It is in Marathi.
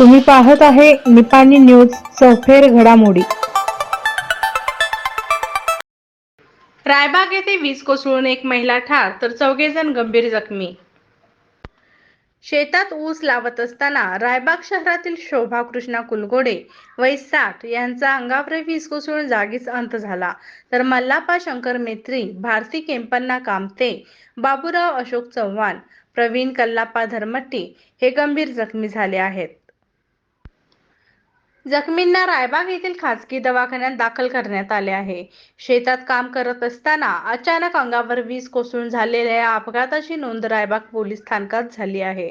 तुम्ही पाहत आहे निपाणी न्यूज चौफेर घडामोडी. रायबाग येथे वीज कोसळून एक महिला ठार तर चौघे जण गंभीर जखमी. शेतात ऊस लावत असताना रायबाग शहरातील शोभा कृष्णा कुलगोडे वय साठ यांचा अंगावर वीज कोसळून जागीच अंत झाला. तर मल्लापा शंकर मेत्री भारती केंपन्ना कामते बाबूराव अशोक चव्हाण प्रवीण कल्लापा धर्मट्टी हे गंभीर जखमी झाले आहेत. जखमींना रायबाग येथील खासगी दवाखान्यात दाखल करण्यात आले आहे. शेतात काम करत असताना अचानक अंगावर वीज कोसळून झालेल्या या अपघाताची नोंद रायबाग पोलीस स्थानकात झाली आहे.